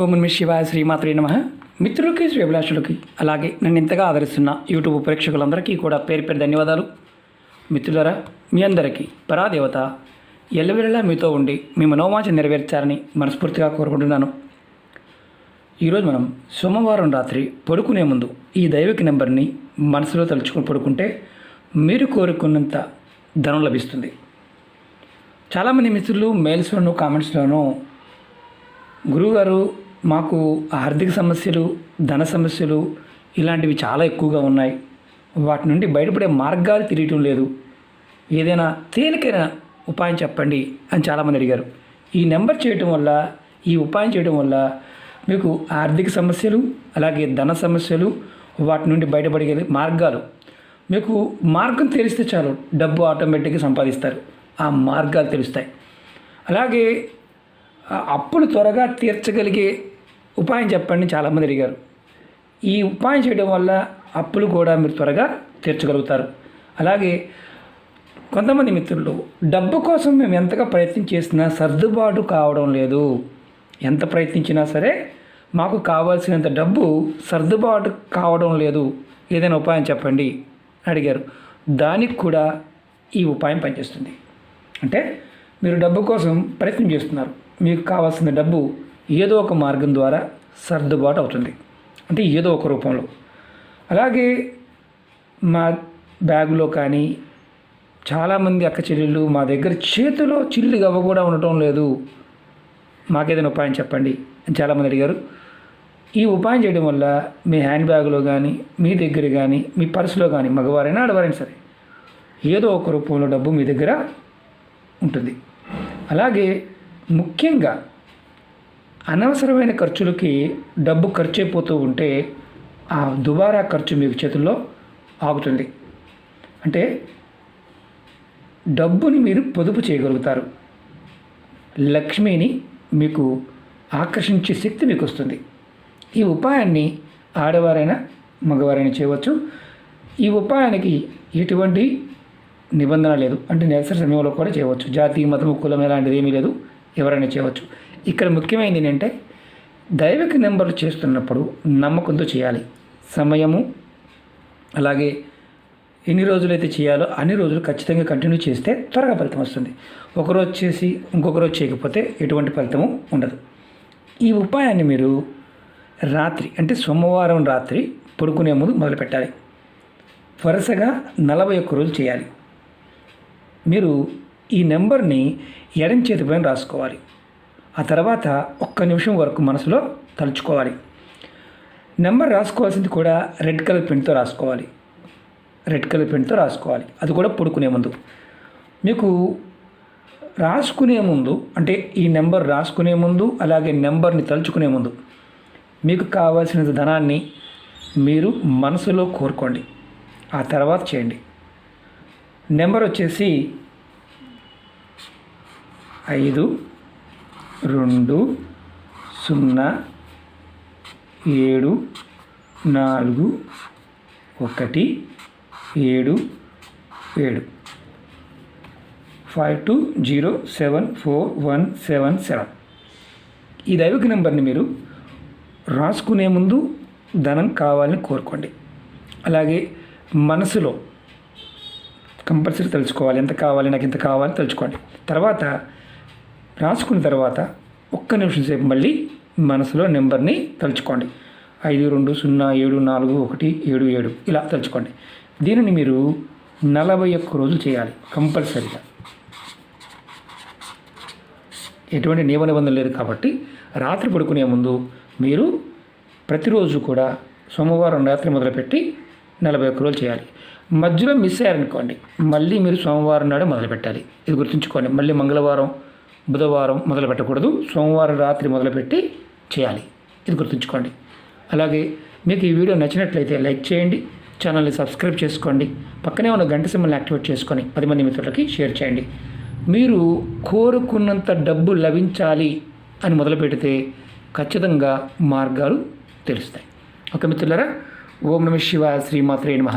ఓం నమ శివాయ శ్రీమాత్రే నమ. మిత్రులకి శ్రీభిలాషులకి అలాగే నన్ను ఇంతగా ఆదరిస్తున్న యూట్యూబ్ ప్రేక్షకులందరికీ కూడా పేరు పేరు ధన్యవాదాలు. మిత్రులరా మీ అందరికీ పరాదేవత ఎల్లవేళలా మీతో ఉండి మీ మనోవాంఛ నెరవేర్చారని మనస్ఫూర్తిగా కోరుకుంటున్నాను. ఈరోజు మనం సోమవారం రాత్రి పడుకునే ముందు ఈ దైవిక నెంబర్ని మనసులో తలుచుకుని పడుకుంటే మీరు కోరుకున్నంత ధనం లభిస్తుంది. చాలామంది మిత్రులు మెయిల్స్లోనూ కామెంట్స్లోనూ గురువుగారు మాకు ఆర్థిక సమస్యలు ధన సమస్యలు ఇలాంటివి చాలా ఎక్కువగా ఉన్నాయి. వాటి నుండి బయటపడే మార్గాలు తెలియటం లేదు. ఏదైనా తేలికైన ఉపాయం చెప్పండి అని చాలామంది అడిగారు. ఈ నెంబర్ చేయటం వల్ల ఈ ఉపాయం చేయడం వల్ల మీకు ఆర్థిక సమస్యలు అలాగే ధన సమస్యలు వాటి నుండి బయటపడే మార్గాలు మీకు మార్గం తెలిస్తే చాలు డబ్బు ఆటోమేటిక్గా సంపాదిస్తారు. ఆ మార్గాలు తెలుస్తాయి. అలాగే అప్పులు త్వరగా తీర్చగలిగే ఉపాయం చెప్పండి చాలామంది అడిగారు. ఈ ఉపాయం చేయడం వల్ల అప్పులు కూడా మీరు త్వరగా తీర్చగలుగుతారు. అలాగే కొంతమంది మిత్రులు డబ్బు కోసం మేము ఎంతగా ప్రయత్నం చేసినా సర్దుబాటు కావడం లేదు. ఎంత ప్రయత్నించినా సరే మాకు కావాల్సినంత డబ్బు సర్దుబాటు కావడం లేదు. ఏదైనా ఉపాయం చెప్పండి అని అడిగారు. దానికి కూడా ఈ ఉపాయం పనిచేస్తుంది. అంటే మీరు డబ్బు కోసం ప్రయత్నం చేస్తున్నారు. మీకు కావాల్సిన డబ్బు ఏదో ఒక మార్గం ద్వారా సర్దుబాటు అవుతుంది. అంటే ఏదో ఒక రూపంలో. అలాగే మా బ్యాగులో కానీ చాలామంది అక్క చెల్లెళ్ళు మా దగ్గర చేతిలో చిల్లు గవ్వ కూడా ఉండటం లేదు. మాకేదైనా ఉపాయం చెప్పండి అని చాలామంది అడిగారు. ఈ ఉపాయం చేయడం వల్ల మీ హ్యాండ్ బ్యాగ్లో కానీ మీ దగ్గర కానీ మీ పర్సులో కానీ మగవారైనా ఆడవారైనా సరే ఏదో ఒక రూపంలో డబ్బు మీ దగ్గర ఉంటుంది. అలాగే ముఖ్యంగా అనవసరమైన ఖర్చులకి డబ్బు ఖర్చు అయిపోతూ ఉంటే ఆ దుబారా ఖర్చు మీకు చేతుల్లో ఆగుతుంది. అంటే డబ్బుని మీరు పొదుపు చేయగలుగుతారు. లక్ష్మిని మీకు ఆకర్షించే శక్తి మీకు వస్తుంది ఈ ఉపాయాన్ని ఆడవారైనా మగవారైనా చేయవచ్చు. ఈ ఉపాయానికి ఎటువంటి నిబంధన లేదు. అంటే నెలసరి సమయంలో కూడా చేయవచ్చు. జాతి మతము కులం ఎలాంటిది ఏమీ లేదు. ఎవరైనా చేయవచ్చు. ఇక్కడ ముఖ్యమైనది ఏంటంటే దైవిక నెంబర్లు చేస్తున్నప్పుడు నమ్మకంతో చేయాలి. సమయము అలాగే ఎన్ని రోజులైతే చేయాలో అన్ని రోజులు ఖచ్చితంగా కంటిన్యూ చేస్తే త్వరగా ఫలితం వస్తుంది. ఒకరోజు చేసి ఇంకొక రోజు చేయకపోతే ఎటువంటి ఫలితము ఉండదు. ఈ ఉపాయాన్ని మీరు రాత్రి అంటే సోమవారం రాత్రి పడుకునే ముందు మొదలుపెట్టాలి వరుసగా నలభై ఒక్క రోజులు చేయాలి. మీరు ఈ నెంబర్ని ఎడం చేతిపైన రాసుకోవాలి. ఆ తర్వాత ఒక్క నిమిషం వరకు మనసులో తలుచుకోవాలి. నెంబర్ రాసుకోవాల్సింది కూడా రెడ్ కలర్ పెన్తో రాసుకోవాలి. రెడ్ కలర్ పెన్తో రాసుకోవాలి. అది కూడా పడుకునే ముందు. మీకు రాసుకునే ముందు అంటే ఈ నెంబర్ రాసుకునే ముందు అలాగే నెంబర్ని తలుచుకునే ముందు మీకు కావాల్సిన ధనాన్ని మీరు మనసులో కోరుకోండి. ఆ తర్వాత చేయండి. నెంబర్ వచ్చేసి ఐదు రెండు సున్నా ఏడు నాలుగు ఒకటి ఏడు ఏడు. Five two zero seven four one seven seven. ఈ దైవిక నెంబర్ని మీరు రాసుకునే ముందు ధనం కావాలని కోరుకోండి. అలాగే మనసులో కంపల్సరీ తెలుసుకోవాలి ఎంత కావాలి? నాకు ఎంత కావాలి? తెలుసుకోండి తర్వాత రాసుకున్న తర్వాత ఒక్క నిమిషం సేపు మళ్ళీ మనసులో నెంబర్ని తలుచుకోండి. ఐదు రెండు సున్నా ఏడు నాలుగు ఒకటి ఏడు ఏడు. ఇలా తలుచుకోండి. దీనిని మీరు నలభై ఒక్క రోజులు చేయాలి. కంపల్సరీగా. ఎటువంటి నియమ నిబంధన లేదు కాబట్టి రాత్రి పడుకునే ముందు మీరు ప్రతిరోజు కూడా సోమవారం రాత్రి మొదలుపెట్టి నలభై ఒక్క రోజులు చేయాలి. మధ్యలో మిస్ అయ్యారనుకోండి మళ్ళీ మీరు సోమవారం నాడే మొదలుపెట్టాలి. ఇది గుర్తుంచుకోండి. మళ్ళీ మంగళవారం బుధవారం మొదలు పెట్టకూడదు సోమవారం రాత్రి మొదలుపెట్టి చేయాలి. ఇది గుర్తుంచుకోండి. అలాగే మీకు ఈ వీడియో నచ్చినట్లయితే లైక్ చేయండి. ఛానల్ని సబ్స్క్రైబ్ చేసుకోండి. పక్కనే ఉన్న గంట సింబల్ని యాక్టివేట్ చేసుకొని పది మంది మిత్రులకి షేర్ చేయండి. మీరు కోరుకున్నంత డబ్బు లభించాలి అని మొదలుపెడితే ఖచ్చితంగా మార్గాలు తెలుస్తాయి. ఒక మిత్రులరా ఓం నమ శివ శ్రీమాత్రే నమః.